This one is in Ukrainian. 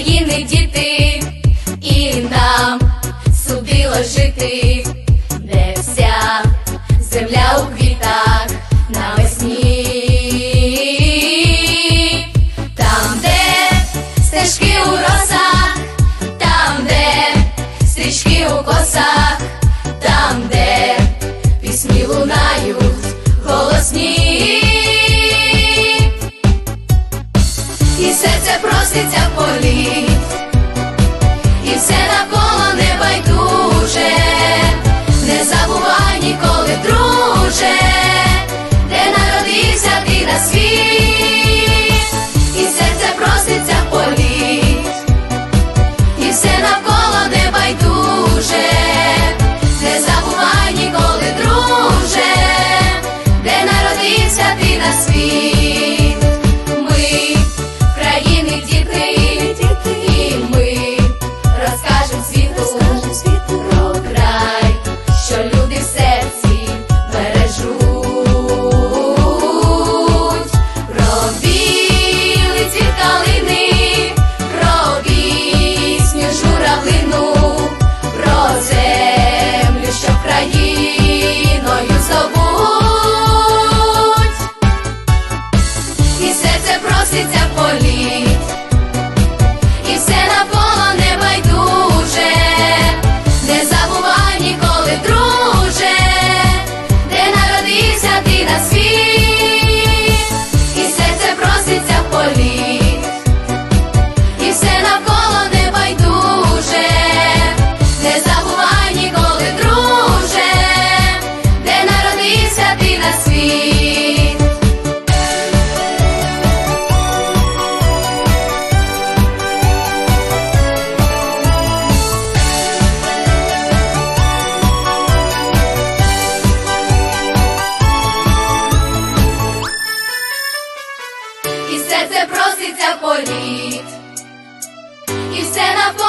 України і серце проситься політ, і все на почався політ, і все на